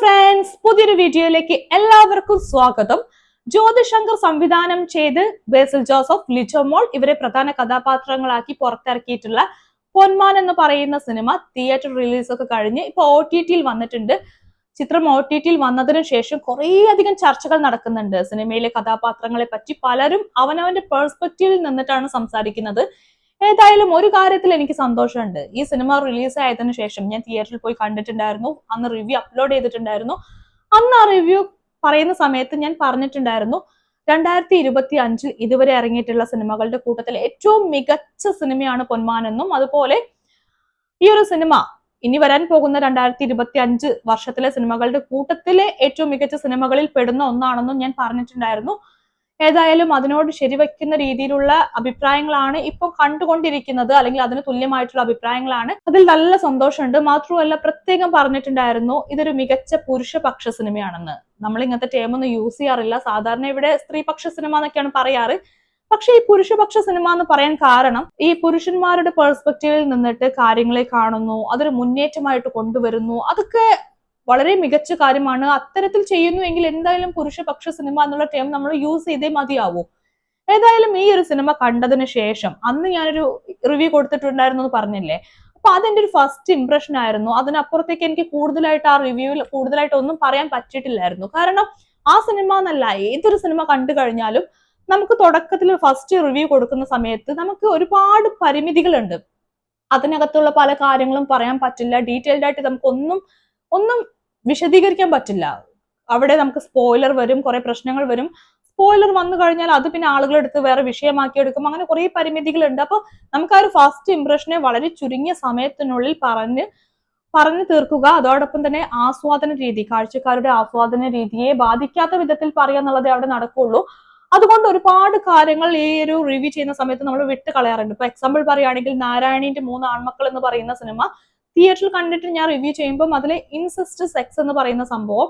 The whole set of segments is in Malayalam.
ഫ്രണ്ട്സ് പുതിയൊരു വീഡിയോയിലേക്ക് എല്ലാവർക്കും സ്വാഗതം. ജ്യോതിശങ്കർ സംവിധാനം ചെയ്ത് ബേസിൽ ജോസഫ് ലിജോമോൾ ഇവരെ പ്രധാന കഥാപാത്രങ്ങളാക്കി പുറത്തിറക്കിയിട്ടുള്ള പൊന്മാൻ എന്ന് പറയുന്ന സിനിമ തിയേറ്റർ റിലീസ് ഒക്കെ കഴിഞ്ഞ് ഇപ്പൊ ഒ ടി ടിയിൽ വന്നിട്ടുണ്ട്. ചിത്രം ഒ ടി ടിയിൽ വന്നതിന് ശേഷം കുറേയധികം ചർച്ചകൾ നടക്കുന്നുണ്ട്. സിനിമയിലെ കഥാപാത്രങ്ങളെ പറ്റി പലരും അവനവന്റെ പേഴ്സ്പെക്റ്റീവിൽ നിന്നിട്ടാണ് സംസാരിക്കുന്നത്. ഏതായാലും ഒരു കാര്യത്തിൽ എനിക്ക് സന്തോഷമുണ്ട്. ഈ സിനിമ റിലീസ് ആയതിനു ശേഷം ഞാൻ തിയേറ്ററിൽ പോയി കണ്ടിട്ടുണ്ടായിരുന്നു. അന്ന് റിവ്യൂ അപ്ലോഡ് ചെയ്തിട്ടുണ്ടായിരുന്നു. അന്ന് ആ റിവ്യൂ പറയുന്ന സമയത്ത് ഞാൻ പറഞ്ഞിട്ടുണ്ടായിരുന്നു രണ്ടായിരത്തി ഇരുപത്തി അഞ്ചിൽ ഇതുവരെ ഇറങ്ങിയിട്ടുള്ള സിനിമകളുടെ കൂട്ടത്തിൽ ഏറ്റവും മികച്ച സിനിമയാണ് പൊന്മാനെന്നും അതുപോലെ ഈ ഒരു സിനിമ ഇനി വരാൻ പോകുന്ന രണ്ടായിരത്തി ഇരുപത്തി അഞ്ച് വർഷത്തിലെ സിനിമകളുടെ കൂട്ടത്തിലെ ഏറ്റവും മികച്ച സിനിമകളിൽ പെടുന്ന ഒന്നാണെന്നും ഞാൻ പറഞ്ഞിട്ടുണ്ടായിരുന്നു. ഏതായാലും അതിനോട് ശരിവെക്കുന്ന രീതിയിലുള്ള അഭിപ്രായങ്ങളാണ് ഇപ്പോൾ കണ്ടുകൊണ്ടിരിക്കുന്നത്. അല്ലെങ്കിൽ അതിന് തുല്യമായിട്ടുള്ള അഭിപ്രായങ്ങളാണ്. അതിൽ നല്ല സന്തോഷമുണ്ട്. മാത്രമല്ല പ്രത്യേകം പറഞ്ഞിട്ടുണ്ടായിരുന്നു ഇതൊരു മികച്ച പുരുഷപക്ഷ സിനിമയാണെന്ന്. നമ്മൾ ഇങ്ങനത്തെ ടേമൊന്നും യൂസ് ചെയ്യാറില്ല. സാധാരണ ഇവിടെ സ്ത്രീപക്ഷ സിനിമ എന്നൊക്കെയാണ് പറയാറ്. പക്ഷെ ഈ പുരുഷപക്ഷ സിനിമ എന്ന് പറയാൻ കാരണം ഈ പുരുഷന്മാരുടെ പെർസ്പെക്റ്റീവിൽ നിന്നിട്ട് കാര്യങ്ങളെ കാണുന്നു അതൊരു മുന്നേറ്റമായിട്ട് കൊണ്ടുവരുന്നു. അതൊക്കെ വളരെ മികച്ച കാര്യമാണ്. അത്തരത്തിൽ ചെയ്യുന്നു എങ്കിൽ എന്തായാലും പുരുഷപക്ഷ സിനിമ എന്നുള്ള ടേം നമ്മൾ യൂസ് ചെയ്തേ മതിയാവൂ. ഏതായാലും ഈ ഒരു സിനിമ കണ്ടതിന് ശേഷം അന്ന് ഞാനൊരു റിവ്യൂ കൊടുത്തിട്ടുണ്ടായിരുന്നു എന്ന് പറഞ്ഞില്ലേ? അപ്പൊ അതെന്റെ ഒരു ഫസ്റ്റ് ഇംപ്രഷൻ ആയിരുന്നു. അതിനപ്പുറത്തേക്ക് എനിക്ക് കൂടുതലായിട്ട് ആ റിവ്യൂവിൽ കൂടുതലായിട്ട് ഒന്നും പറയാൻ പറ്റിയിട്ടില്ലായിരുന്നു. കാരണം ആ സിനിമ എന്നല്ല ഏതൊരു സിനിമ കണ്ടു കഴിഞ്ഞാലും നമുക്ക് തുടക്കത്തിൽ ഫസ്റ്റ് റിവ്യൂ കൊടുക്കുന്ന സമയത്ത് നമുക്ക് ഒരുപാട് പരിമിതികളുണ്ട്. അതിനകത്തുള്ള പല കാര്യങ്ങളും പറയാൻ പറ്റില്ല. ഡീറ്റെയിൽഡ് ആയിട്ട് നമുക്ക് ഒന്നും ഒന്നും വിശദീകരിക്കാൻ പറ്റില്ല. അവിടെ നമുക്ക് സ്പോയിലർ വരും കുറെ പ്രശ്നങ്ങൾ വരും. സ്പോയിലർ വന്നു കഴിഞ്ഞാൽ അത് പിന്നെ ആളുകളെടുത്ത് വേറെ വിഷയമാക്കി എടുക്കും. അങ്ങനെ കുറെ പരിമിതികളുണ്ട്. അപ്പൊ നമുക്ക് ആ ഒരു ഫസ്റ്റ് ഇംപ്രഷനെ വളരെ ചുരുങ്ങിയ സമയത്തിനുള്ളിൽ പറഞ്ഞ് പറഞ്ഞു തീർക്കുക. അതോടൊപ്പം തന്നെ ആസ്വാദന രീതി കാഴ്ചക്കാരുടെ ആസ്വാദന രീതിയെ ബാധിക്കാത്ത വിധത്തിൽ പറയുക എന്നുള്ളതേ അവിടെ നടക്കുള്ളൂ. അതുകൊണ്ട് ഒരുപാട് കാര്യങ്ങൾ ഈ ഒരു റിവ്യൂ ചെയ്യുന്ന സമയത്ത് നമ്മൾ വിട്ട് കളയാറുണ്ട് ഇപ്പൊ എക്സാമ്പിൾ പറയുകയാണെങ്കിൽ നാരായണീന്റെ മൂന്ന് ആൺമക്കൾ എന്ന് പറയുന്ന സിനിമ തിയേറ്ററിൽ കണ്ടിട്ട് ഞാൻ റിവ്യൂ ചെയ്യുമ്പോൾ അതിലെ ഇൻസിസ്റ്റ് സെക്സ് എന്ന് പറയുന്ന സംഭവം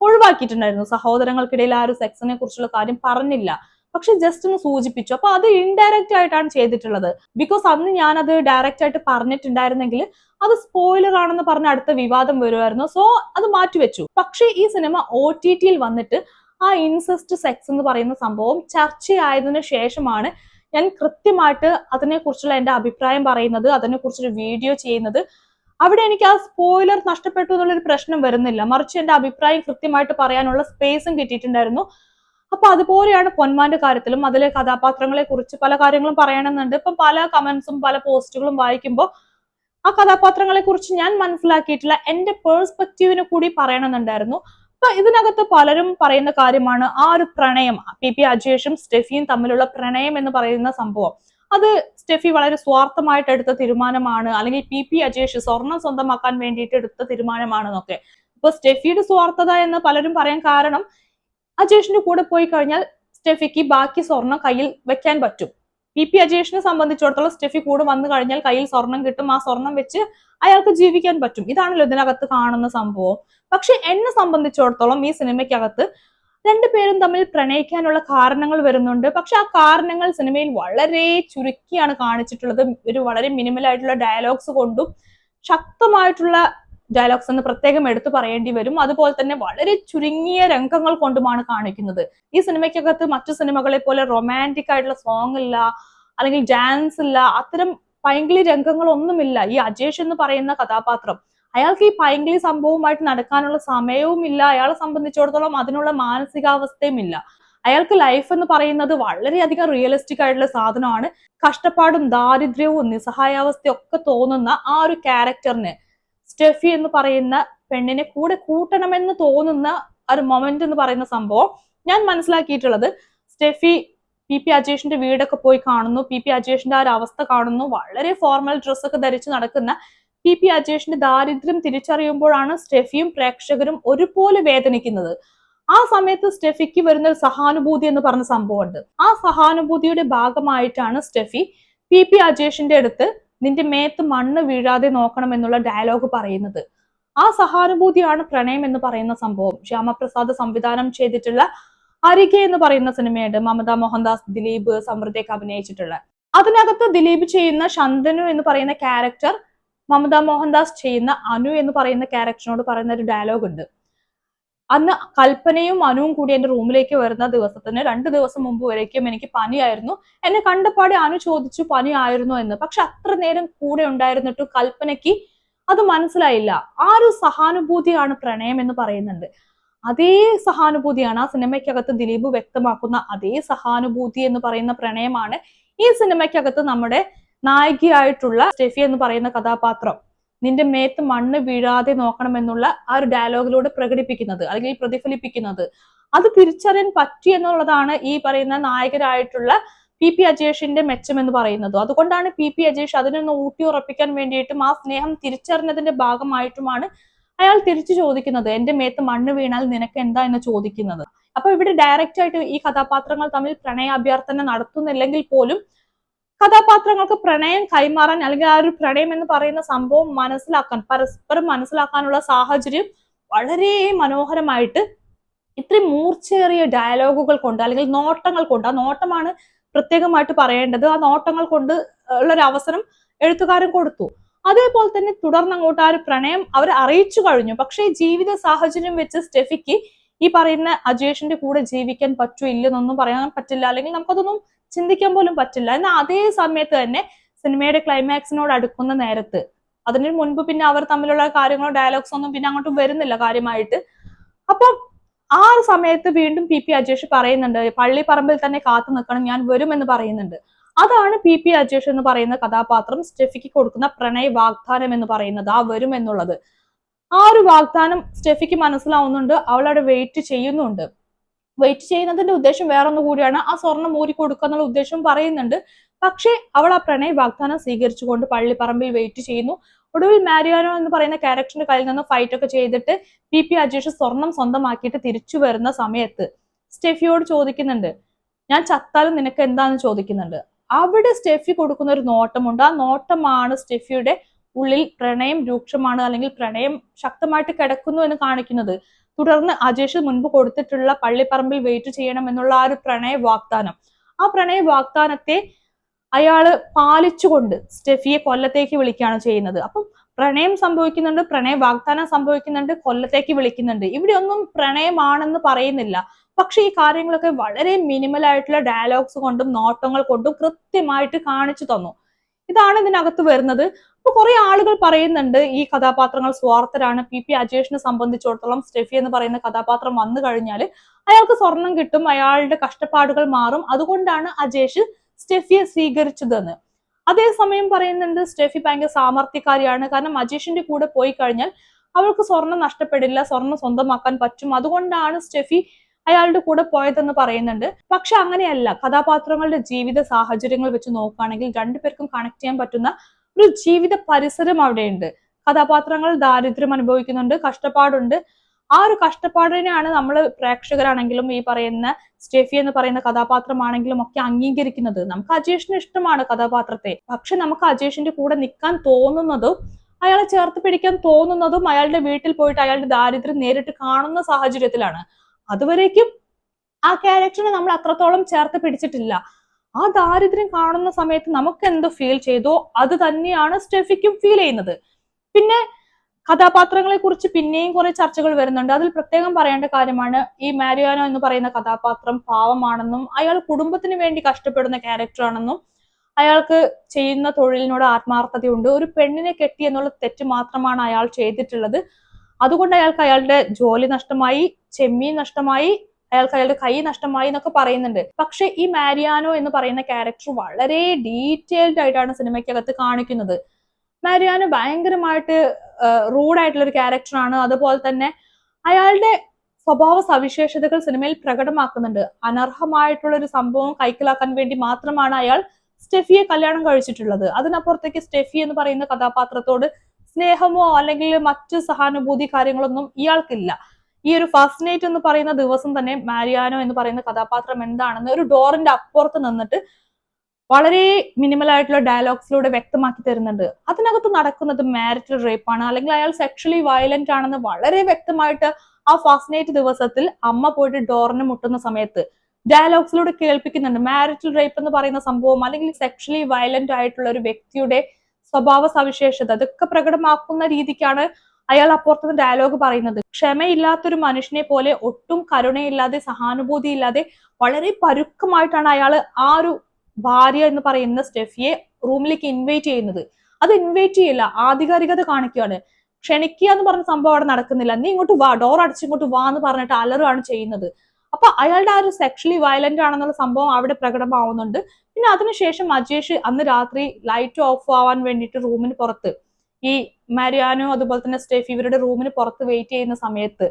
ഒഴിവാക്കിയിട്ടുണ്ടായിരുന്നു. സഹോദരങ്ങൾക്കിടയിൽ ആ ഒരു സെക്സിനെ കുറിച്ചുള്ള കാര്യം പറഞ്ഞില്ല. പക്ഷെ ജസ്റ്റ് ഒന്ന് സൂചിപ്പിച്ചു. അപ്പൊ അത് ഇൻഡയറക്റ്റ് ആയിട്ടാണ് ചെയ്തിട്ടുള്ളത്. ബിക്കോസ് അന്ന് ഞാൻ അത് ഡയറക്റ്റ് ആയിട്ട് പറഞ്ഞിട്ടുണ്ടായിരുന്നെങ്കിൽ അത് സ്പോയിലർ ആണെന്ന് പറഞ്ഞ അടുത്ത വിവാദം വരുമായിരുന്നു. സോ അത് മാറ്റിവെച്ചു. പക്ഷേ ഈ സിനിമ ഒ ടി ടിയിൽ വന്നിട്ട് ആ ഇൻസെസ്റ്റ് സെക്സ് എന്ന് പറയുന്ന സംഭവം ചർച്ചയായതിനു ശേഷമാണ് ഞാൻ കൃത്യമായിട്ട് അതിനെക്കുറിച്ചുള്ള എന്റെ അഭിപ്രായം പറയുന്നത് അതിനെക്കുറിച്ചൊരു വീഡിയോ ചെയ്യുന്നത് അവിടെ എനിക്ക് ആ സ്പോയിലർ നഷ്ടപ്പെട്ടു എന്നുള്ളൊരു പ്രശ്നം വരുന്നില്ല. മറിച്ച് എന്റെ അഭിപ്രായം കൃത്യമായിട്ട് പറയാനുള്ള സ്പേസും കിട്ടിയിട്ടുണ്ടായിരുന്നു. അപ്പൊ അതുപോലെയാണ് പൊന്മാന്റെ കാര്യത്തിലും. അതിലെ കഥാപാത്രങ്ങളെ കുറിച്ച് പല കാര്യങ്ങളും പറയണമെന്നുണ്ട്. ഇപ്പം പല കമന്റ്സും പല പോസ്റ്റുകളും വായിക്കുമ്പോൾ ആ കഥാപാത്രങ്ങളെ കുറിച്ച് ഞാൻ മനസ്സിലാക്കിയിട്ടില്ല. എന്റെ പേഴ്സ്പെക്റ്റീവിനെ കൂടി പറയണമെന്നുണ്ടായിരുന്നു. അപ്പൊ ഇതിനകത്ത് പലരും പറയുന്ന കാര്യമാണ് ആ ഒരു പ്രണയം പി പി അജേഷും സ്റ്റെഫിയും തമ്മിലുള്ള പ്രണയം എന്ന് പറയുന്ന സംഭവം. അത് സ്റ്റെഫി വളരെ സ്വാർത്ഥമായിട്ട് എടുത്ത തീരുമാനമാണ്. അല്ലെങ്കിൽ പി പി അജേഷ് സ്വർണം സ്വന്തമാക്കാൻ വേണ്ടിയിട്ട് എടുത്ത തീരുമാനമാണെന്നൊക്കെ. ഇപ്പൊ സ്റ്റെഫിയുടെ സ്വാർത്ഥത എന്ന് പലരും പറയാൻ കാരണം അജേഷിന്റെ കൂടെ പോയി കഴിഞ്ഞാൽ സ്റ്റെഫിക്ക് ബാക്കി സ്വർണം കയ്യിൽ വെക്കാൻ പറ്റും. പി പി അജേഷിനെ സംബന്ധിച്ചിടത്തോളം സ്റ്റെഫി കൂടെ വന്നു കഴിഞ്ഞാൽ കയ്യിൽ സ്വർണം കിട്ടും. ആ സ്വർണം വെച്ച് അയാൾക്ക് ജീവിക്കാൻ പറ്റും. ഇതാണല്ലോ ഇതിനകത്ത് കാണുന്ന സംഭവം. പക്ഷെ എന്നെ സംബന്ധിച്ചിടത്തോളം ഈ സിനിമയ്ക്കകത്ത് രണ്ടുപേരും തമ്മിൽ പ്രണയിക്കാനുള്ള കാരണങ്ങൾ വരുന്നുണ്ട്. പക്ഷെ ആ കാരണങ്ങൾ സിനിമയിൽ വളരെ ചുരുക്കിയാണ് കാണിച്ചിട്ടുള്ളത്. ഒരു വളരെ മിനിമൽ ആയിട്ടുള്ള ഡയലോഗ്സ് കൊണ്ടും ശക്തമായിട്ടുള്ള ഡയലോഗ്സ് എന്ന് പ്രത്യേകം എടുത്തു പറയേണ്ടി വരും. അതുപോലെ തന്നെ വളരെ ചുരുങ്ങിയ രംഗങ്ങൾ കൊണ്ടുമാണ് കാണിക്കുന്നത്. ഈ സിനിമയ്ക്കകത്ത് മറ്റു സിനിമകളെ പോലെ റൊമാന്റിക് ആയിട്ടുള്ള സോങ് ഇല്ല അല്ലെങ്കിൽ ഡാൻസ് ഇല്ല അത്തരം പൈങ്കിളി രംഗങ്ങളൊന്നുമില്ല. ഈ അജേഷ് എന്ന് പറയുന്ന കഥാപാത്രം അയാൾക്ക് ഈ പൈങ്കിളി സംഭവവുമായിട്ട് നടക്കാനുള്ള സമയവും ഇല്ല. അയാളെ സംബന്ധിച്ചിടത്തോളം അതിനുള്ള മാനസികാവസ്ഥയും ഇല്ല. അയാൾക്ക് ലൈഫ് എന്ന് പറയുന്നത് വളരെയധികം റിയലിസ്റ്റിക് ആയിട്ടുള്ള സാധനമാണ്. കഷ്ടപ്പാടും ദാരിദ്ര്യവും നിസ്സഹായാവസ്ഥയും ഒക്കെ തോന്നുന്ന ആ ഒരു ക്യാരക്ടറിന് സ്റ്റെഫി എന്ന് പറയുന്ന പെണ്ണിനെ കൂടെ കൂട്ടണമെന്ന് തോന്നുന്ന ഒരു മൊമെന്റ് എന്ന് പറയുന്ന സംഭവം ഞാൻ മനസ്സിലാക്കിയിട്ടുള്ളത്. സ്റ്റെഫി പി പി അജേഷിന്റെ വീടൊക്കെ പോയി കാണുന്നു. പി പി അജേഷിന്റെ ആ ഒരു അവസ്ഥ കാണുന്നു. വളരെ ഫോർമൽ ഡ്രസ്സൊക്കെ ധരിച്ച് നടക്കുന്ന പി പി അജേഷിന്റെ ദാരിദ്ര്യം തിരിച്ചറിയുമ്പോഴാണ് സ്റ്റെഫിയും പ്രേക്ഷകരും ഒരുപോലെ വേദനിക്കുന്നത്. ആ സമയത്ത് സ്റ്റെഫിക്ക് വരുന്ന ഒരു സഹാനുഭൂതി എന്ന് പറഞ്ഞ സംഭവമുണ്ട്. ആ സഹാനുഭൂതിയുടെ ഭാഗമായിട്ടാണ് സ്റ്റെഫി പി പി അജേഷിന്റെ അടുത്ത് നിന്റെ മേത്ത് മണ്ണ് വീഴാതെ നോക്കണം എന്നുള്ള ഡയലോഗ് പറയുന്നത്. ആ സഹാനുഭൂതിയാണ് പ്രണയം എന്ന് പറയുന്ന സംഭവം. ശ്യാമപ്രസാദ് സംവിധാനം ചെയ്തിട്ടുള്ള അരികെ എന്ന് പറയുന്ന സിനിമയുണ്ട്. മമത മോഹൻദാസ് ദിലീപ് സമൃദ്ധയൊക്കെ അഭിനയിച്ചിട്ടുള്ള. അതിനകത്ത് ദിലീപ് ചെയ്യുന്ന ശന്തനു എന്ന് പറയുന്ന ക്യാരക്ടർ മമത മോഹൻദാസ് ചെയ്യുന്ന അനു എന്ന് പറയുന്ന ക്യാരക്ടറിനോട് പറയുന്ന ഒരു ഡയലോഗ് ഉണ്ട്. അന്ന് കൽപ്പനയും അനുവും കൂടി എന്റെ റൂമിലേക്ക് വരുന്ന ദിവസത്തിന് രണ്ട് ദിവസം മുമ്പ് വരേക്കും എനിക്ക് പനിയായിരുന്നു. എന്നെ കണ്ടപ്പാടെ അനു ചോദിച്ചു പനിയായിരുന്നു എന്ന്? പക്ഷെ അത്ര നേരം കൂടെ ഉണ്ടായിരുന്നിട്ടും കൽപ്പനയ്ക്ക് അത് മനസ്സിലായില്ല. ആ ഒരു സഹാനുഭൂതിയാണ് പ്രണയം എന്ന് പറയുന്നുണ്ട്. അതേ സഹാനുഭൂതിയാണ് ആ സിനിമയ്ക്കകത്ത് ദിലീപ് വ്യക്തമാക്കുന്ന അതേ സഹാനുഭൂതി എന്ന് പറയുന്ന പ്രണയമാണ് ഈ സിനിമയ്ക്കകത്ത് നമ്മുടെ നായികയായിട്ടുള്ള സ്റ്റെഫി എന്ന് പറയുന്ന കഥാപാത്രം നിന്റെ മേത്ത് മണ്ണ് വീഴാതെ നോക്കണമെന്നുള്ള ആ ഒരു ഡയലോഗിലൂടെ പ്രകടിപ്പിക്കുന്നത് അല്ലെങ്കിൽ പ്രതിഫലിപ്പിക്കുന്നത്. അത് തിരിച്ചറിയാൻ പറ്റി എന്നുള്ളതാണ് ഈ പറയുന്ന നായകരായിട്ടുള്ള പി പി അജേഷിന്റെ മെച്ചം എന്ന് പറയുന്നത്. അതുകൊണ്ടാണ് പി പി അജേഷ് അതിനൊന്ന് ഊട്ടി ഉറപ്പിക്കാൻ വേണ്ടിയിട്ടും ആ സ്നേഹം തിരിച്ചറിഞ്ഞതിന്റെ ഭാഗമായിട്ടുമാണ് അയാൾ തിരിച്ചു ചോദിക്കുന്നത് എന്റെ മേത്ത് മണ്ണ് വീണാൽ നിനക്ക് എന്താ? എന്ന് ചോദിക്കുന്നത്. അപ്പൊ ഇവിടെ ഡയറക്റ്റ് ആയിട്ട് ഈ കഥാപാത്രങ്ങൾ തമ്മിൽ പ്രണയാഭ്യർത്ഥന നടത്തുന്നില്ലെങ്കിൽ പോലും കഥാപാത്രങ്ങൾക്ക് പ്രണയം കൈമാറാൻ അല്ലെങ്കിൽ ആ ഒരു പ്രണയം എന്ന് പറയുന്ന സംഭവം മനസ്സിലാക്കാൻ പരസ്പരം മനസ്സിലാക്കാനുള്ള സാഹചര്യം വളരെ മനോഹരമായിട്ട് ഇത്രയും മൂർച്ചയേറിയ ഡയലോഗുകൾ കൊണ്ട് അല്ലെങ്കിൽ നോട്ടങ്ങൾ കൊണ്ട് ആ നോട്ടമാണ് പ്രത്യേകമായിട്ട് പറയേണ്ടത്. ആ നോട്ടങ്ങൾ കൊണ്ട് ഉള്ളൊരു അവസരം എഴുത്തുകാരൻ കൊടുത്തു. അതേപോലെ തന്നെ തുടർന്ന് അങ്ങോട്ട് ആ ഒരു പ്രണയം അവർ അറിയിച്ചു കഴിഞ്ഞു. പക്ഷേ ജീവിത സാഹചര്യം വെച്ച് സ്റ്റെഫിക്ക് ഈ പറയുന്ന അജേഷിന്റെ കൂടെ ജീവിക്കാൻ പറ്റൂ ഇല്ലെന്നൊന്നും പറയാൻ പറ്റില്ല. അല്ലെങ്കിൽ നമുക്കതൊന്നും ചിന്തിക്കാൻ പോലും പറ്റില്ല. എന്നാൽ അതേ സമയത്ത് തന്നെ സിനിമയുടെ ക്ലൈമാക്സിനോട് അടുക്കുന്ന നേരത്ത് അതിന് മുൻപ് പിന്നെ അവർ തമ്മിലുള്ള കാര്യങ്ങളോ ഡയലോഗ്സ് ഒന്നും പിന്നെ അങ്ങോട്ട് വരുന്നില്ല കാര്യമായിട്ട്. അപ്പം ആ ഒരു സമയത്ത് വീണ്ടും പി പി അജേഷ് പറയുന്നുണ്ട് പള്ളി പറമ്പിൽ തന്നെ കാത്തു നിൽക്കണം ഞാൻ വരും എന്ന് പറയുന്നുണ്ട്. അതാണ് പി പി അജേഷ് എന്ന് പറയുന്ന കഥാപാത്രം സ്റ്റെഫിക്ക് കൊടുക്കുന്ന പ്രണയ വാഗ്ദാനം എന്ന് പറയുന്നത് ആ വരും എന്നുള്ളത്. ആ ഒരു വാഗ്ദാനം സ്റ്റെഫിക്ക് മനസ്സിലാവുന്നുണ്ട് അവൾ അവിടെ വെയിറ്റ് ചെയ്യുന്നുണ്ട്. വെയിറ്റ് ചെയ്യുന്നതിന്റെ ഉദ്ദേശം വേറൊന്നു കൂടിയാണ്. ആ സ്വർണം ഊരി കൊടുക്കുക എന്നുള്ള ഉദ്ദേശം പറയുന്നുണ്ട്. പക്ഷേ അവൾ ആ പ്രണയ വാഗ്ദാനം സ്വീകരിച്ചുകൊണ്ട് പള്ളിപ്പറമ്പിൽ വെയിറ്റ് ചെയ്യുന്നു. ഒടുവിൽ മാരിയാനോ എന്ന് പറയുന്ന ക്യാരക്ടറിന്റെ കയ്യിൽ നിന്ന് ഫൈറ്റ് ഒക്കെ ചെയ്തിട്ട് പി. പി. അജേഷ് സ്വർണം സ്വന്തമാക്കിയിട്ട് തിരിച്ചു വരുന്ന സമയത്ത് സ്റ്റെഫിയോട് ചോദിക്കുന്നുണ്ട് ഞാൻ ചത്താലും നിനക്ക് എന്താന്ന്? ചോദിക്കുന്നുണ്ട്. അവിടെ സ്റ്റെഫി കൊടുക്കുന്ന ഒരു നോട്ടമുണ്ട്. ആ നോട്ടമാണ് സ്റ്റെഫിയുടെ ഉള്ളിൽ പ്രണയം രൂക്ഷമാണ് അല്ലെങ്കിൽ പ്രണയം ശക്തമായിട്ട് കിടക്കുന്നു എന്ന് കാണിക്കുന്നത്. തുടർന്ന് അജേഷ് മുൻപ് കൊടുത്തിട്ടുള്ള പള്ളിപ്പറമ്പിൽ വെയിറ്റ് ചെയ്യണം എന്നുള്ള ആ ഒരു പ്രണയ വാഗ്ദാനം ആ പ്രണയ വാഗ്ദാനത്തെ അയാൾ പാലിച്ചുകൊണ്ട് സ്റ്റെഫിയെ കൊല്ലത്തേക്ക് വിളിക്കുകയാണ് ചെയ്യുന്നത്. അപ്പം പ്രണയം സംഭവിക്കുന്നുണ്ട് പ്രണയ വാഗ്ദാനം സംഭവിക്കുന്നുണ്ട് കൊല്ലത്തേക്ക് വിളിക്കുന്നുണ്ട്. ഇവിടെ ഒന്നും പ്രണയമാണെന്ന് പറയുന്നില്ല. പക്ഷെ ഈ കാര്യങ്ങളൊക്കെ വളരെ മിനിമൽ ആയിട്ടുള്ള ഡയലോഗ്സ് കൊണ്ടും നോട്ടങ്ങൾ കൊണ്ടും കൃത്യമായിട്ട് കാണിച്ചു തന്നു. ഇതാണ് ഇതിനകത്ത് വരുന്നത്. അപ്പൊ കുറെ ആളുകൾ പറയുന്നുണ്ട് ഈ കഥാപാത്രങ്ങൾ സ്വാർത്ഥരാണ്. പി. പി. അജേഷിനെ സംബന്ധിച്ചിടത്തോളം സ്റ്റെഫി എന്ന് പറയുന്ന കഥാപാത്രം വന്നു കഴിഞ്ഞാൽ അയാൾക്ക് സ്വർണം കിട്ടും അയാളുടെ കഷ്ടപ്പാടുകൾ മാറും. അതുകൊണ്ടാണ് അജേഷ് സ്റ്റെഫിയെ സ്വീകരിച്ചതെന്ന്. അതേസമയം പറയുന്നുണ്ട് സ്റ്റെഫി ഭയങ്കര സാമർത്ഥ്യക്കാരിയാണ് കാരണം അജേഷിന്റെ കൂടെ പോയി കഴിഞ്ഞാൽ അവൾക്ക് സ്വർണം നഷ്ടപ്പെടില്ല സ്വർണം സ്വന്തമാക്കാൻ പറ്റും. അതുകൊണ്ടാണ് സ്റ്റെഫി അയാളുടെ കൂടെ പോയതെന്ന് പറയുന്നുണ്ട്. പക്ഷെ അങ്ങനെയല്ല. കഥാപാത്രങ്ങളുടെ ജീവിത സാഹചര്യങ്ങൾ വെച്ച് നോക്കുകയാണെങ്കിൽ രണ്ടുപേർക്കും കണക്ട് ചെയ്യാൻ പറ്റുന്ന ഒരു ജീവിത പരിസരം അവിടെയുണ്ട്. കഥാപാത്രങ്ങൾ ദാരിദ്ര്യം അനുഭവിക്കുന്നുണ്ട് കഷ്ടപ്പാടുണ്ട്. ആ ഒരു കഷ്ടപ്പാടിനെയാണ് നമ്മൾ പ്രേക്ഷകരാണെങ്കിലും ഈ പറയുന്ന സ്റ്റെഫി എന്ന് പറയുന്ന കഥാപാത്രമാണെങ്കിലും ഒക്കെ അംഗീകരിക്കുന്നത്. നമുക്ക് അജേഷിന് ഇഷ്ടമാണ് കഥാപാത്രത്തെ. പക്ഷെ നമുക്ക് അജേഷിന്റെ കൂടെ നിൽക്കാൻ തോന്നുന്നതും അയാളെ ചേർത്ത് പിടിക്കാൻ തോന്നുന്നതും അയാളുടെ വീട്ടിൽ പോയിട്ട് അയാളുടെ ദാരിദ്ര്യം നേരിട്ട് കാണുന്ന സാഹചര്യത്തിലാണ്. അതുവരേക്കും ആ ക്യാരക്ടറിനെ നമ്മൾ അത്രത്തോളം ചേർത്ത് പിടിച്ചിട്ടില്ല. ആ ദാരിദ്ര്യം കാണുന്ന സമയത്ത് നമുക്ക് എന്തോ ഫീൽ ചെയ്തോ അത് തന്നെയാണ് സ്റ്റെഫിക്കും ഫീൽ ചെയ്യുന്നത്. പിന്നെ കഥാപാത്രങ്ങളെ കുറിച്ച് പിന്നെയും കുറെ ചർച്ചകൾ വരുന്നുണ്ട്. അതിൽ പ്രത്യേകം പറയേണ്ട കാര്യമാണ് ഈ മാരിയാനോ എന്ന് പറയുന്ന കഥാപാത്രം പാവമാണെന്നും അയാൾ കുടുംബത്തിന് വേണ്ടി കഷ്ടപ്പെടുന്ന ക്യാരക്ടറാണെന്നും അയാൾക്ക് ചെയ്യുന്ന തൊഴിലിനോട് ആത്മാർത്ഥതയുണ്ട്. ഒരു പെണ്ണിനെ കെട്ടി എന്നുള്ള തെറ്റ് മാത്രമാണ് അയാൾ ചെയ്തിട്ടുള്ളത്. അതുകൊണ്ട് അയാൾക്ക് അയാളുടെ ജോലി നഷ്ടമായി ചെമ്മീൻ നഷ്ടമായി അയാൾക്ക് അയാളുടെ കൈ നഷ്ടമായി എന്നൊക്കെ പറയുന്നുണ്ട്. പക്ഷെ ഈ മാരിയാനോ എന്ന് പറയുന്ന ക്യാരക്ടർ വളരെ ഡീറ്റെയിൽഡ് ആയിട്ടാണ് സിനിമയ്ക്കകത്ത് കാണിക്കുന്നത്. മാരിയാനോ ഭയങ്കരമായിട്ട് റൂഡായിട്ടുള്ള ഒരു ക്യാരക്ടറാണ് അതുപോലെ തന്നെ അയാളുടെ സ്വഭാവ സവിശേഷതകൾ സിനിമയിൽ പ്രകടമാക്കുന്നുണ്ട്. അനർഹമായിട്ടുള്ള ഒരു സംഭവം കൈക്കലാക്കാൻ വേണ്ടി മാത്രമാണ് അയാൾ സ്റ്റെഫിയെ കല്യാണം കഴിച്ചിട്ടുള്ളത്. അതിനപ്പുറത്തേക്ക് സ്റ്റെഫി എന്ന് പറയുന്ന കഥാപാത്രത്തോട് സ്നേഹമോ അല്ലെങ്കിൽ മറ്റ് സഹാനുഭൂതി കാര്യങ്ങളൊന്നും ഇയാൾക്കില്ല. ഈ ഒരു ഫസ്റ്റ് നൈറ്റ് എന്ന് പറയുന്ന ദിവസം തന്നെ മാരിയാനോ എന്ന് പറയുന്ന കഥാപാത്രം എന്താണെന്ന് ഒരു ഡോറിന്റെ അപ്പുറത്ത് നിന്നിട്ട് വളരെ മിനിമൽ ആയിട്ടുള്ള ഡയലോഗ്സിലൂടെ വ്യക്തമാക്കി തരുന്നുണ്ട്. അതിനകത്ത് നടക്കുന്നത് മാരിറ്റൽ റേപ്പാണ് അല്ലെങ്കിൽ അയാൾ സെക്ഷലി വയലന്റ് ആണെന്ന് വളരെ വ്യക്തമായിട്ട് ആ ഫസ്റ്റ് നൈറ്റ് ദിവസത്തിൽ അമ്മ പോയിട്ട് ഡോറിന് മുട്ടുന്ന സമയത്ത് ഡയലോഗ്സിലൂടെ കേൾപ്പിക്കുന്നുണ്ട്. മാരിറ്റൽ റേപ്പ് എന്ന് പറയുന്ന സംഭവം അല്ലെങ്കിൽ സെക്ഷലി വയലന്റ് ആയിട്ടുള്ള ഒരു വ്യക്തിയുടെ സ്വഭാവ സവിശേഷത അതൊക്കെ പ്രകടമാക്കുന്ന രീതിക്കാണ് അയാൾ അപ്പുറത്തുനിന്ന് ഡയലോഗ് പറയുന്നത് ക്ഷമയില്ലാത്തൊരു മനുഷ്യനെ പോലെ ഒട്ടും കരുണയില്ലാതെ സഹാനുഭൂതി ഇല്ലാതെ വളരെ പരുക്കമായിട്ടാണ് അയാൾ ആ ഒരു ഭാര്യ എന്ന് പറയുന്ന സ്റ്റെഫിയെ റൂമിലേക്ക് ഇൻവൈറ്റ് ചെയ്യുന്നത്. അത് ഇൻവൈറ്റ് ചെയ്യില്ല ആധികാരികത കാണിക്കുകയാണ് ക്ഷണിക്കുക എന്ന് പറഞ്ഞ സംഭവം അവിടെ നടക്കുന്നില്ല. നീ ഇങ്ങോട്ട് വാ ഡോർ അടച്ച് ഇങ്ങോട്ട് വാ എന്ന് പറഞ്ഞിട്ട് അലറുകയാണ് ചെയ്യുന്നത്. അപ്പൊ അയാളുടെ ആ ഒരു സെക്ഷലി വയലന്റ് ആണെന്നുള്ള സംഭവം അവിടെ പ്രകടമാവുന്നുണ്ട്. പിന്നെ അതിനുശേഷം അജേഷ് അന്ന് രാത്രി ലൈറ്റ് ഓഫ് ആവാൻ വേണ്ടിയിട്ട് റൂമിന് പുറത്ത് ഈ മാരിയാനോ അതുപോലെ തന്നെ സ്റ്റെഫി ഇവരുടെ റൂമിന് പുറത്ത് വെയിറ്റ് ചെയ്യുന്ന സമയത്ത്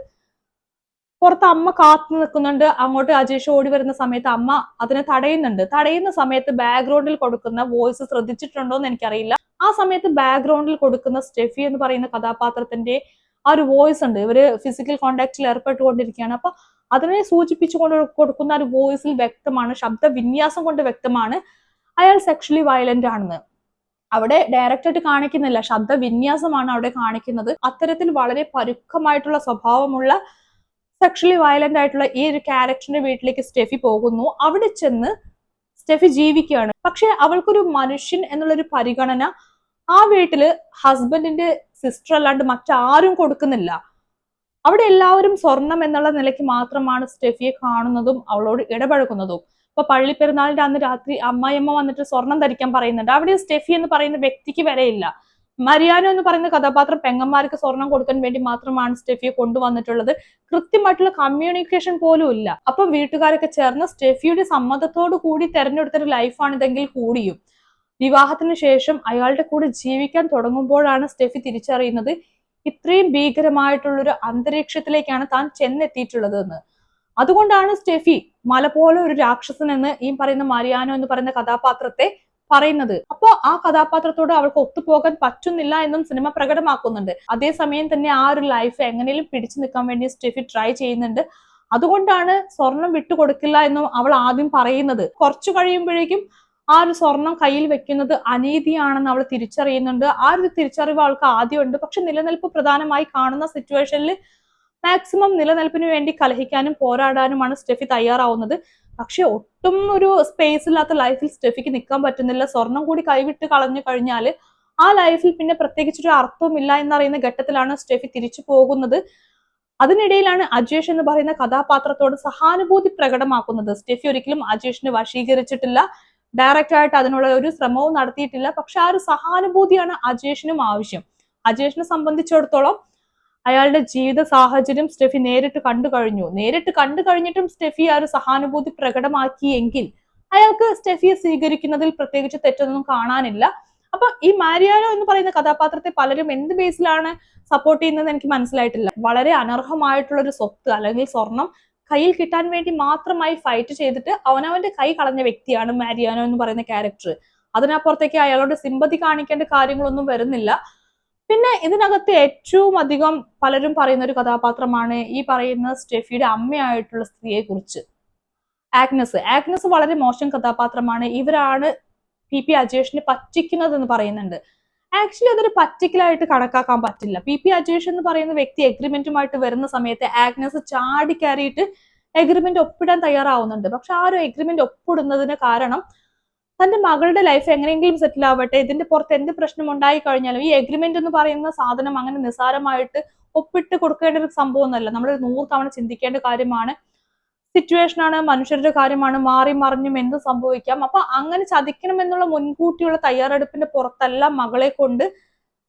പുറത്ത് അമ്മ കാത്തു നിൽക്കുന്നുണ്ട്. അങ്ങോട്ട് അജേഷ് ഓടി വരുന്ന സമയത്ത് അമ്മ അതിനെ തടയുന്നുണ്ട്. തടയുന്ന സമയത്ത് ബാക്ക്ഗ്രൗണ്ടിൽ കൊടുക്കുന്ന വോയിസ് ശ്രദ്ധിച്ചിട്ടുണ്ടോ എന്ന് എനിക്കറിയില്ല. ആ സമയത്ത് ബാക്ക്ഗ്രൗണ്ടിൽ കൊടുക്കുന്ന സ്റ്റെഫി എന്ന് പറയുന്ന കഥാപാത്രത്തിന്റെ ആ ഒരു വോയിസ് ഉണ്ട്. ഇവർ ഫിസിക്കൽ കോണ്ടാക്റ്റിൽ ഏർപ്പെട്ടുകൊണ്ടിരിക്കുകയാണ്. അപ്പൊ അതിനെ സൂചിപ്പിച്ചുകൊണ്ട് കൊടുക്കുന്ന ഒരു വോയിസിൽ വ്യക്തമാണ് ശബ്ദ വിന്യാസം കൊണ്ട് വ്യക്തമാണ് അയാൾ സെക്ഷലി വയലന്റ് ആണെന്ന്. അവിടെ ഡയറക്റ്റ് ആയിട്ട് കാണിക്കുന്നില്ല. ശബ്ദ വിന്യാസമാണ് അവിടെ കാണിക്കുന്നത്. അത്തരത്തിൽ വളരെ പരുക്കമായിട്ടുള്ള സ്വഭാവമുള്ള സെക്ഷലി വയലന്റ് ആയിട്ടുള്ള ഈ ഒരു ക്യാരക്ടറിന്റെ വീട്ടിലേക്ക് സ്റ്റെഫി പോകുന്നു. അവിടെ ചെന്ന് സ്റ്റെഫി ജീവിക്കുകയാണ്. പക്ഷെ അവൾക്കൊരു മനുഷ്യൻ എന്നുള്ളൊരു പരിഗണന ആ വീട്ടിൽ ഹസ്ബൻഡിന്റെ സിസ്റ്റർ അല്ലാണ്ട് മറ്റാരും കൊടുക്കുന്നില്ല. അവിടെ എല്ലാവരും സ്വർണം എന്നുള്ള നിലയ്ക്ക് മാത്രമാണ് സ്റ്റെഫിയെ കാണുന്നതും അവളോട് ഇടപഴകുന്നതും. ഇപ്പൊ പള്ളിപ്പെരുന്നാളിന്റെ അന്ന് രാത്രി അമ്മായിയമ്മ വന്നിട്ട് സ്വർണം ധരിക്കാൻ പറയുന്നുണ്ട്. അവിടെ സ്റ്റെഫി എന്ന് പറയുന്ന വ്യക്തിക്ക് വരെയില്ല മരിയാനോ എന്ന് പറയുന്ന കഥാപാത്രം പെങ്ങന്മാർക്ക് സ്വർണം കൊടുക്കാൻ വേണ്ടി മാത്രമാണ് സ്റ്റെഫിയെ കൊണ്ടുവന്നിട്ടുള്ളത്. കൃത്യമായിട്ടുള്ള കമ്മ്യൂണിക്കേഷൻ പോലും ഇല്ല. അപ്പം വീട്ടുകാരൊക്കെ ചേർന്ന് സ്റ്റെഫിയുടെ സമ്മതത്തോടു കൂടി തെരഞ്ഞെടുത്തൊരു ലൈഫാണ് ഇതെങ്കിൽ കൂടിയും. വിവാഹത്തിന് ശേഷം അയാളുടെ കൂടെ ജീവിക്കാൻ തുടങ്ങുമ്പോഴാണ് സ്റ്റെഫി തിരിച്ചറിയുന്നത്. ഇത്രയും ഭീകരമായിട്ടുള്ളൊരു അന്തരീക്ഷത്തിലേക്കാണ് താൻ ചെന്നെത്തിയിട്ടുള്ളത് എന്ന് അതുകൊണ്ടാണ് സ്റ്റെഫി മല പോലെ ഒരു രാക്ഷസൻ എന്ന് ഈ പറയുന്ന മരിയാനോ എന്ന് പറയുന്ന കഥാപാത്രത്തെ പറയുന്നത്. അപ്പോ ആ കഥാപാത്രത്തോട് അവൾക്ക് ഒത്തുപോകാൻ പറ്റുന്നില്ല എന്നും സിനിമ പ്രകടമാക്കുന്നുണ്ട്. അതേസമയം തന്നെ ആ ഒരു ലൈഫ് എങ്ങനെയും പിടിച്ചു നിൽക്കാൻ വേണ്ടി സ്റ്റെഫി ട്രൈ ചെയ്യുന്നുണ്ട്. അതുകൊണ്ടാണ് സ്വർണം വിട്ടുകൊടുക്കില്ല എന്നും അവൾ ആദ്യം പറയുന്നത്. കുറച്ചു കഴിയുമ്പോഴേക്കും ആ ഒരു സ്വർണം കയ്യിൽ വെക്കുന്നത് അനീതിയാണെന്ന് അവൾ തിരിച്ചറിയുന്നുണ്ട്. ആ ഒരു തിരിച്ചറിവ് അവൾക്ക് ആദ്യമുണ്ട്. പക്ഷെ നിലനിൽപ്പ് പ്രധാനമായി കാണുന്ന സിറ്റുവേഷനിൽ മാക്സിമം നിലനിൽപ്പിന് വേണ്ടി കലഹിക്കാനും പോരാടാനുമാണ് സ്റ്റെഫി തയ്യാറാവുന്നത്. പക്ഷെ ഒട്ടും ഒരു സ്പേസ് ഇല്ലാത്ത ലൈഫിൽ സ്റ്റെഫിക്ക് നിൽക്കാൻ പറ്റുന്നില്ല. സ്വർണം കൂടി കൈവിട്ട് കളഞ്ഞു കഴിഞ്ഞാൽ ആ ലൈഫിൽ പിന്നെ പ്രത്യേകിച്ചൊരു അർത്ഥവുമില്ല എന്നറിയുന്ന ഘട്ടത്തിലാണ് സ്റ്റെഫി തിരിച്ചു പോകുന്നത്. അതിനിടയിലാണ് അജേഷ് എന്ന് പറയുന്ന കഥാപാത്രത്തോട് സഹാനുഭൂതി പ്രകടമാക്കുന്നത്. സ്റ്റെഫി ഒരിക്കലും അജേഷിനെ വശീകരിച്ചിട്ടില്ല. ഡയറക്റ്റ് ആയിട്ട് അതിനുള്ള ഒരു ശ്രമവും നടത്തിയിട്ടില്ല. പക്ഷെ ആ ഒരു സഹാനുഭൂതിയാണ് അജേഷിനും ആവശ്യം. അജേഷിനെ സംബന്ധിച്ചിടത്തോളം അയാളുടെ ജീവിത സാഹചര്യം സ്റ്റെഫി നേരിട്ട് കണ്ടു കഴിഞ്ഞു. നേരിട്ട് കണ്ടു കഴിഞ്ഞിട്ടും സ്റ്റെഫി ആ ഒരു സഹാനുഭൂതി പ്രകടമാക്കിയെങ്കിൽ അയാൾക്ക് സ്റ്റെഫിയെ സ്വീകരിക്കുന്നതിൽ പ്രത്യേകിച്ച് തെറ്റൊന്നും കാണാനില്ല. അപ്പൊ ഈ മാരിയാനോ എന്ന് പറയുന്ന കഥാപാത്രത്തെ പലരും എന്ത് ബേസിലാണ് സപ്പോർട്ട് ചെയ്യുന്നത് എനിക്ക് മനസ്സിലായിട്ടില്ല. വളരെ അനർഹമായിട്ടുള്ള ഒരു സ്വത്ത് അല്ലെങ്കിൽ സ്വർണം കയ്യിൽ കിട്ടാൻ വേണ്ടി മാത്രമായി ഫൈറ്റ് ചെയ്തിട്ട് അവനവന്റെ കൈ കളഞ്ഞ വ്യക്തിയാണ് മാരിയാനോ എന്ന് പറയുന്ന ക്യാരക്ടർ അതിനപ്പുറത്തേക്ക് അയാളോട് സിമ്പതി കാണിക്കേണ്ട കാര്യങ്ങളൊന്നും വരുന്നില്ല. പിന്നെ ഇതിനകത്ത് ഏറ്റവും അധികം പലരും പറയുന്ന ഒരു കഥാപാത്രമാണ് ഈ പറയുന്ന സ്റ്റെഫിയുടെ അമ്മയായിട്ടുള്ള സ്ത്രീയെ കുറിച്ച് ആഗ്നസ്. ആഗ്നസ് വളരെ മോശം കഥാപാത്രമാണ്. ഇവരാണ് പി പി അജേഷിനെ പറ്റിക്കുന്നത് എന്ന് പറയുന്നുണ്ട്. ആക്ച്വലി അതൊരു പറ്റിക്കലായിട്ട് കണക്കാക്കാൻ പറ്റില്ല. പി പി അജേഷ് എന്ന് പറയുന്ന വ്യക്തി എഗ്രിമെന്റുമായിട്ട് വരുന്ന സമയത്ത് ആഗ്നസ് ചാടി കയറിയിട്ട് എഗ്രിമെന്റ് ഒപ്പിടാൻ തയ്യാറാവുന്നുണ്ട്. പക്ഷെ ആ ഒരു എഗ്രിമെന്റ് ഒപ്പിടുന്നതിന് കാരണം തന്റെ മകളുടെ ലൈഫ് എങ്ങനെയെങ്കിലും സെറ്റിൽ ആവട്ടെ ഇതിന്റെ പുറത്ത് എന്ത് പ്രശ്നം ഉണ്ടായി കഴിഞ്ഞാലും ഈ എഗ്രിമെന്റ് എന്ന് പറയുന്ന സാധനം അങ്ങനെ നിസ്സാരമായിട്ട് ഒപ്പിട്ട് കൊടുക്കേണ്ട ഒരു സംഭവമൊന്നുമല്ല. നമ്മൾ നൂറ് തവണ ചിന്തിക്കേണ്ട കാര്യമാണ്. സിറ്റുവേഷൻ ആണ് മനുഷ്യരുടെ കാര്യമാണ് മാറി മറിഞ്ഞും എന്ത് സംഭവിക്കാം. അപ്പൊ അങ്ങനെ ചതിക്കണം എന്നുള്ള മുൻകൂട്ടിയുള്ള തയ്യാറെടുപ്പിന്റെ പുറത്തല്ല മകളെ കൊണ്ട്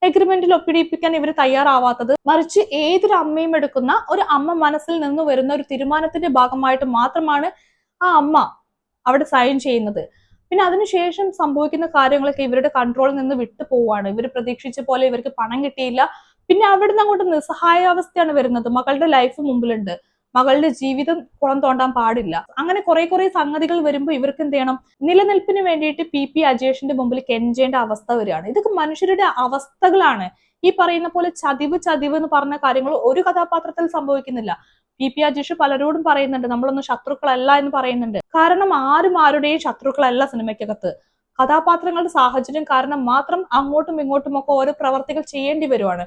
എഗ്രിമെന്റിൽ ഒപ്പിടിപ്പിക്കാൻ ഇവർ തയ്യാറാവാത്തത്. മറിച്ച് ഏതൊരു അമ്മയും എടുക്കുന്ന ഒരു അമ്മ മനസ്സിൽ നിന്ന് വരുന്ന ഒരു തീരുമാനത്തിന്റെ ഭാഗമായിട്ട് മാത്രമാണ് ആ അമ്മ അവിടെ സൈൻ ചെയ്യുന്നത്. പിന്നെ അതിനുശേഷം സംഭവിക്കുന്ന കാര്യങ്ങളൊക്കെ ഇവരുടെ കൺട്രോളിൽ നിന്ന് വിട്ടു പോവാണ് ഇവർ പ്രതീക്ഷിച്ച പോലെ ഇവർക്ക് പണം കിട്ടിയില്ല. പിന്നെ അവിടുന്ന് അങ്ങോട്ട് നിസ്സഹായാവസ്ഥയാണ് വരുന്നത്. മകളുടെ ലൈഫ് മുമ്പിലുണ്ട്. മകളുടെ ജീവിതം കുളം തോണ്ടാൻ പാടില്ല. അങ്ങനെ കുറെ കുറെ സംഗതികൾ വരുമ്പോൾ ഇവർക്ക് എന്ത് ചെയ്യണം? നിലനിൽപ്പിന് വേണ്ടിയിട്ട് പി പി അജേഷിന്റെ മുമ്പിൽ കെഞ്ചേണ്ട അവസ്ഥ വരികയാണ്. ഇതൊക്കെ മനുഷ്യരുടെ അവസ്ഥകളാണ്. ഈ പറയുന്ന പോലെ ചതിവ് ചതിവ് എന്ന് പറഞ്ഞ കാര്യങ്ങൾ ഒരു കഥാപാത്രത്തിൽ സംഭവിക്കുന്നില്ല. പി. പി. അജേഷ് പലരോടും പറയുന്നുണ്ട് നമ്മളൊന്നും ശത്രുക്കളല്ല എന്ന് പറയുന്നുണ്ട്. കാരണം ആരും ആരുടെയും ശത്രുക്കളല്ല സിനിമയ്ക്കകത്ത്. കഥാപാത്രങ്ങളുടെ സാഹചര്യം കാരണം മാത്രം അങ്ങോട്ടും ഇങ്ങോട്ടും ഒക്കെ ഓരോ പ്രവർത്തികൾ ചെയ്യേണ്ടി വരുവാണ്.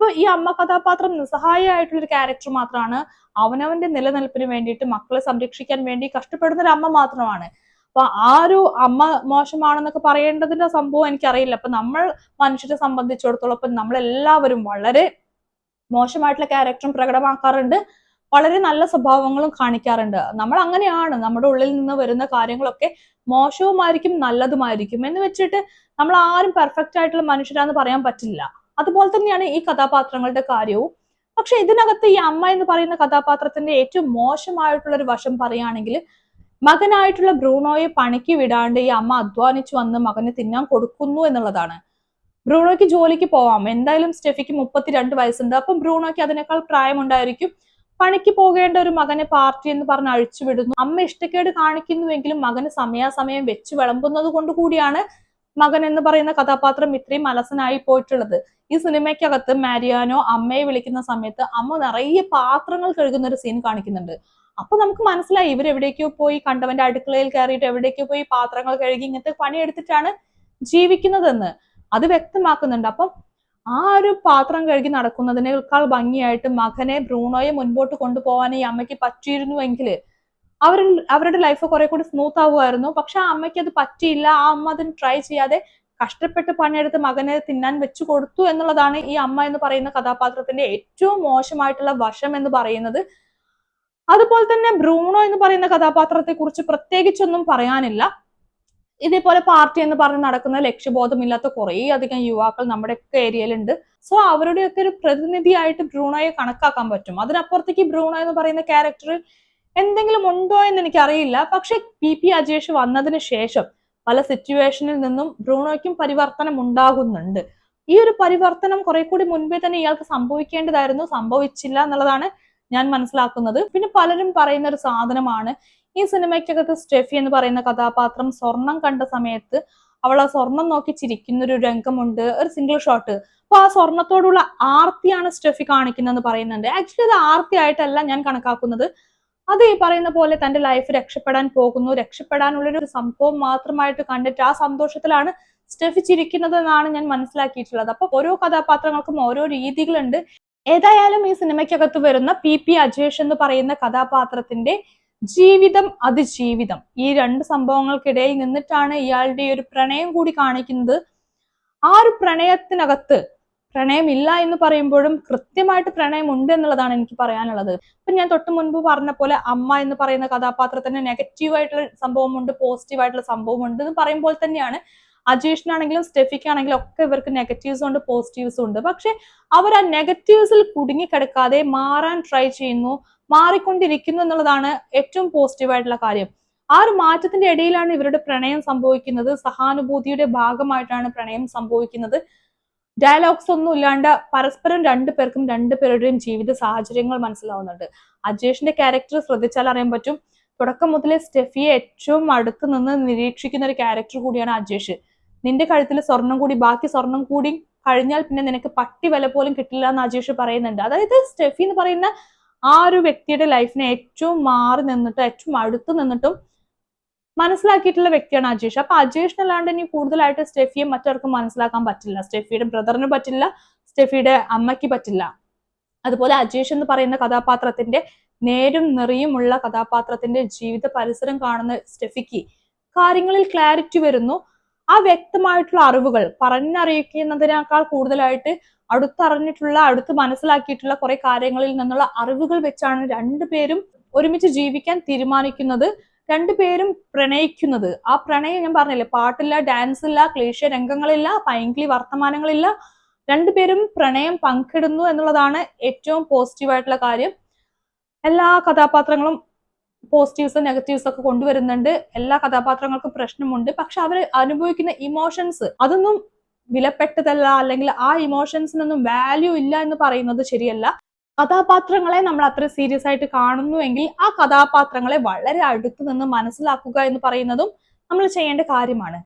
അപ്പൊ ഈ അമ്മ കഥാപാത്രം നിസ്സഹായമായിട്ടുള്ള ഒരു ക്യാരക്ടർ മാത്രമാണ് അവനവന്റെ നിലനിൽപ്പിന് വേണ്ടിയിട്ട് മക്കളെ സംരക്ഷിക്കാൻ വേണ്ടി കഷ്ടപ്പെടുന്ന ഒരു അമ്മ മാത്രമാണ്. അപ്പൊ ആ ഒരു അമ്മ മോശമാണെന്നൊക്കെ പറയേണ്ടതിന്റെ സംഭവം എനിക്കറിയില്ല. അപ്പൊ നമ്മൾ മനുഷ്യരെ സംബന്ധിച്ചിടത്തോളം ഇപ്പൊ നമ്മളെല്ലാവരും വളരെ മോശമായിട്ടുള്ള ക്യാരക്ടറും പ്രകടമാക്കാറുണ്ട്. വളരെ നല്ല സ്വഭാവങ്ങളും കാണിക്കാറുണ്ട്. നമ്മൾ അങ്ങനെയാണ്. നമ്മുടെ ഉള്ളിൽ നിന്ന് വരുന്ന കാര്യങ്ങളൊക്കെ മോശവുമായിരിക്കും നല്ലതുമായിരിക്കും എന്ന് വെച്ചിട്ട് നമ്മൾ ആരും പെർഫെക്റ്റ് ആയിട്ടുള്ള മനുഷ്യരാന്ന് പറയാൻ പറ്റില്ല. അതുപോലെ തന്നെയാണ് ഈ കഥാപാത്രങ്ങളുടെ കാര്യവും. പക്ഷെ ഇതിനകത്ത് ഈ അമ്മ എന്ന് പറയുന്ന കഥാപാത്രത്തിന്റെ ഏറ്റവും മോശമായിട്ടുള്ള ഒരു വശം പറയുകയാണെങ്കിൽ മകനായിട്ടുള്ള ബ്രൂണോയെ പണിക്ക് വിടാണ്ട് ഈ അമ്മ അധ്വാനിച്ചു വന്ന് മകന് തിന്നാൻ കൊടുക്കുന്നു എന്നുള്ളതാണ്. ബ്രൂണോയ്ക്ക് ജോലിക്ക് പോവാം. എന്തായാലും സ്റ്റെഫിക്ക് മുപ്പത്തിരണ്ട് വയസ്സുണ്ട്. അപ്പം ബ്രൂണോയ്ക്ക് അതിനേക്കാൾ പ്രായമുണ്ടായിരിക്കും. പണിക്ക് പോകേണ്ട ഒരു മകനെ പാർട്ടി എന്ന് പറഞ്ഞ് അഴിച്ചുവിടുന്നു അമ്മ ഇഷ്ടക്കേട് കാണിക്കുന്നുവെങ്കിലും മകന് സമയാസമയം വെച്ച് വിളമ്പുന്നത് കൊണ്ട് കൂടിയാണ് മകൻ എന്ന് പറയുന്ന കഥാപാത്രം ഇത്രയും അലസനായി പോയിട്ടുള്ളത്. ഈ സിനിമയ്ക്കകത്ത് മാരിയാനോ അമ്മയെ വിളിക്കുന്ന സമയത്ത് അമ്മ നിറയെ പാത്രങ്ങൾ കഴുകുന്ന ഒരു സീൻ കാണിക്കുന്നുണ്ട്. അപ്പൊ നമുക്ക് മനസ്സിലായി ഇവർ എവിടേക്കോ പോയി കണ്ടവന്റെ അടുക്കളയിൽ കയറിയിട്ട് എവിടേക്കോ പോയി പാത്രങ്ങൾ കഴുകി ഇങ്ങനത്തെ പണിയെടുത്തിട്ടാണ് ജീവിക്കുന്നതെന്ന് അത് വ്യക്തമാക്കുന്നുണ്ട്. അപ്പം ആ ഒരു പാത്രം കഴുകി നടക്കുന്നതിനേക്കാൾ ഭംഗിയായിട്ട് മകനെ ബ്രൂണോയെ മുൻപോട്ട് കൊണ്ടുപോകാൻ ഈ അമ്മയ്ക്ക് പറ്റിയിരുന്നുവെങ്കിൽ അവർ അവരുടെ ലൈഫ് കുറെ കൂടി സ്മൂത്ത് ആവുമായിരുന്നു. പക്ഷെ ആ അമ്മയ്ക്ക് അത് പറ്റിയില്ല. ആ അമ്മ അതിന് ട്രൈ ചെയ്യാതെ കഷ്ടപ്പെട്ട് പണിയെടുത്ത് മകനെ തിന്നാൻ വെച്ചു കൊടുത്തു എന്നുള്ളതാണ് ഈ അമ്മ എന്ന് പറയുന്ന കഥാപാത്രത്തിന്റെ ഏറ്റവും മോശമായിട്ടുള്ള വശം എന്ന് പറയുന്നത്. അതുപോലെ തന്നെ ബ്രൂണോ എന്ന് പറയുന്ന കഥാപാത്രത്തെ കുറിച്ച് പ്രത്യേകിച്ചൊന്നും പറയാനില്ല. ഇതേപോലെ പാർട്ടി എന്ന് പറഞ്ഞ് നടക്കുന്ന ലക്ഷ്യബോധമില്ലാത്ത കുറേ അധികം യുവാക്കൾ നമ്മുടെ ഒക്കെ ഏരിയയിലുണ്ട്. സോ അവരുടെയൊക്കെ ഒരു പ്രതിനിധിയായിട്ട് ബ്രൂണോയെ കണക്കാക്കാൻ പറ്റും. അതിനപ്പുറത്തേക്ക് ബ്രൂണോ എന്ന് പറയുന്ന ക്യാരക്ടർ എന്തെങ്കിലും ഉണ്ടോ എന്ന് എനിക്കറിയില്ല. പക്ഷെ പി. പി. അജേഷ് വന്നതിന് ശേഷം പല സിറ്റുവേഷനിൽ നിന്നും ബ്രൂണോയ്ക്കും പരിവർത്തനം ഉണ്ടാകുന്നുണ്ട്. ഈ ഒരു പരിവർത്തനം കുറെ കൂടി മുൻപേ തന്നെ ഇയാൾക്ക് സംഭവിക്കേണ്ടതായിരുന്നു. സംഭവിച്ചില്ല എന്നുള്ളതാണ് ഞാൻ മനസ്സിലാക്കുന്നത്. പിന്നെ പലരും പറയുന്ന ഒരു സാധനമാണ് ഈ സിനിമയ്ക്കകത്ത് സ്റ്റെഫി എന്ന് പറയുന്ന കഥാപാത്രം സ്വർണം കണ്ട സമയത്ത് അവൾ ആ സ്വർണം നോക്കി ചിരിക്കുന്ന ഒരു രംഗമുണ്ട് ഒരു സിംഗിൾ ഷോട്ട് അപ്പൊ ആ സ്വർണത്തോടുള്ള ആർത്തിയാണ് സ്റ്റെഫി കാണിക്കുന്നതെന്ന് പറയുന്നുണ്ട്. ആക്ച്വലി അത് ആർത്തി ആയിട്ടല്ല ഞാൻ കണക്കാക്കുന്നത്. അത് ഈ പറയുന്ന പോലെ തന്റെ ലൈഫ് രക്ഷപ്പെടാൻ പോകുന്നു. രക്ഷപ്പെടാനുള്ള ഒരു സംഭവം മാത്രമായിട്ട് കണ്ടിട്ട് ആ സന്തോഷത്തിലാണ് സ്റ്റഫിച്ചിരിക്കുന്നത് എന്നാണ് ഞാൻ മനസ്സിലാക്കിയിട്ടുള്ളത്. അപ്പൊ ഓരോ കഥാപാത്രങ്ങൾക്കും ഓരോ രീതികളുണ്ട്. ഏതായാലും ഈ സിനിമയ്ക്കകത്ത് വരുന്ന പി പി അജേഷ് എന്ന് പറയുന്ന കഥാപാത്രത്തിന്റെ ജീവിതം അതിജീവിതം. ഈ രണ്ട് സംഭവങ്ങൾക്കിടയിൽ നിന്നിട്ടാണ് ഇയാളുടെ ഒരു പ്രണയം കൂടി കാണിക്കുന്നത്. ആ ഒരു പ്രണയത്തിനകത്ത് പ്രണയമില്ല എന്ന് പറയുമ്പോഴും കൃത്യമായിട്ട് പ്രണയം ഉണ്ട് എന്നുള്ളതാണ് എനിക്ക് പറയാനുള്ളത്. അപ്പൊ ഞാൻ തൊട്ട് മുൻപ് പറഞ്ഞ പോലെ അമ്മ എന്ന് പറയുന്ന കഥാപാത്രത്തിന് നെഗറ്റീവ് ആയിട്ടുള്ള സംഭവമുണ്ട് പോസിറ്റീവ് ആയിട്ടുള്ള സംഭവമുണ്ട് എന്ന് പറയുമ്പോൾ തന്നെയാണ് അജീഷിനാണെങ്കിലും സ്റ്റെഫിക്കാണെങ്കിലും ഒക്കെ ഇവർക്ക് നെഗറ്റീവ്സും ഉണ്ട് പോസിറ്റീവ്സും ഉണ്ട്. പക്ഷെ അവർ ആ നെഗറ്റീവ്സിൽ കുടുങ്ങിക്കിടക്കാതെ മാറാൻ ട്രൈ ചെയ്യുന്നു മാറിക്കൊണ്ടിരിക്കുന്നു എന്നുള്ളതാണ് ഏറ്റവും പോസിറ്റീവ് ആയിട്ടുള്ള കാര്യം. ആ ഒരു മാറ്റത്തിന്റെ ഇടയിലാണ് ഇവരുടെ പ്രണയം സംഭവിക്കുന്നത്. സഹാനുഭൂതിയുടെ ഭാഗമായിട്ടാണ് പ്രണയം സംഭവിക്കുന്നത്. ഡയലോഗ്സ് ഒന്നും ഇല്ലാണ്ട് പരസ്പരം രണ്ടു പേർക്കും രണ്ടു പേരുടെയും ജീവിത സാഹചര്യങ്ങൾ മനസ്സിലാവുന്നുണ്ട്. അജേഷിന്റെ ക്യാരക്ടർ ശ്രദ്ധിച്ചാൽ അറിയാൻ പറ്റും. തുടക്കം മുതലേ സ്റ്റെഫിയെ ഏറ്റവും അടുത്ത് നിന്ന് നിരീക്ഷിക്കുന്ന ഒരു ക്യാരക്ടർ കൂടിയാണ് അജേഷ്. നിന്റെ കഴുത്തിൽ സ്വർണം കൂടി ബാക്കി സ്വർണം കൂടി കഴിഞ്ഞാൽ പിന്നെ നിനക്ക് പട്ടി വില പോലും കിട്ടില്ല എന്ന് അജേഷ് പറയുന്നുണ്ട്. അതായത് സ്റ്റെഫി എന്ന് പറയുന്ന ആ ഒരു വ്യക്തിയുടെ ലൈഫിനെ ഏറ്റവും മാറി നിന്നിട്ട് ഏറ്റവും അടുത്ത് നിന്നിട്ടും മനസ്സിലാക്കിയിട്ടുള്ള വ്യക്തിയാണ് അജേഷ്. അപ്പൊ അജേഷിനല്ലാണ്ട് ഇനി കൂടുതലായിട്ട് സ്റ്റെഫിയെ മറ്റവർക്കും മനസ്സിലാക്കാൻ പറ്റില്ല. സ്റ്റെഫിയുടെ ബ്രദറിന് പറ്റില്ല സ്റ്റെഫിയുടെ അമ്മയ്ക്ക് പറ്റില്ല. അതുപോലെ അജേഷ് എന്ന് പറയുന്ന കഥാപാത്രത്തിന്റെ നേരും നിറയുമുള്ള കഥാപാത്രത്തിന്റെ ജീവിത പരിസരം കാണുന്ന സ്റ്റെഫിക്ക് കാര്യങ്ങളിൽ ക്ലാരിറ്റി വരുന്നു. ആ വ്യക്തമായിട്ടുള്ള അറിവുകൾ പറഞ്ഞറിയിക്കുന്നതിനേക്കാൾ കൂടുതലായിട്ട് അടുത്തറിഞ്ഞിട്ടുള്ള അടുത്ത് മനസ്സിലാക്കിയിട്ടുള്ള കുറെ കാര്യങ്ങളിൽ നിന്നുള്ള അറിവുകൾ വെച്ചാണ് രണ്ടുപേരും ഒരുമിച്ച് ജീവിക്കാൻ തീരുമാനിക്കുന്നത്. രണ്ടുപേരും പ്രണയിക്കുന്നത്. ആ പ്രണയം ഞാൻ പറഞ്ഞില്ലേ പാട്ടില്ല ഡാൻസ് ഇല്ല ക്ലേശ രംഗങ്ങളില്ല പൈങ്കിളി വർത്തമാനങ്ങളില്ല രണ്ടുപേരും പ്രണയം പങ്കിടുന്നു എന്നുള്ളതാണ് ഏറ്റവും പോസിറ്റീവ് ആയിട്ടുള്ള കാര്യം. എല്ലാ കഥാപാത്രങ്ങളും പോസിറ്റീവ്സ് നെഗറ്റീവ്സ് ഒക്കെ കൊണ്ടുവരുന്നുണ്ട്. എല്ലാ കഥാപാത്രങ്ങൾക്കും പ്രശ്നമുണ്ട്. പക്ഷെ അവർ അനുഭവിക്കുന്ന ഇമോഷൻസ് അതൊന്നും വിലപ്പെട്ടതല്ല. അല്ലെങ്കിൽ ആ ഇമോഷൻസിനൊന്നും വാല്യൂ ഇല്ല എന്ന് പറയുന്നത് ശരിയല്ല. കഥാപാത്രങ്ങളെ നമ്മൾ അത്ര സീരിയസ് ആയിട്ട് കാണുന്നുവെങ്കിൽ ആ കഥാപാത്രങ്ങളെ വളരെ അടുത്ത് നിന്ന് മനസ്സിലാക്കുക എന്ന് പറയുന്നതും നമ്മൾ ചെയ്യേണ്ട കാര്യമാണ്.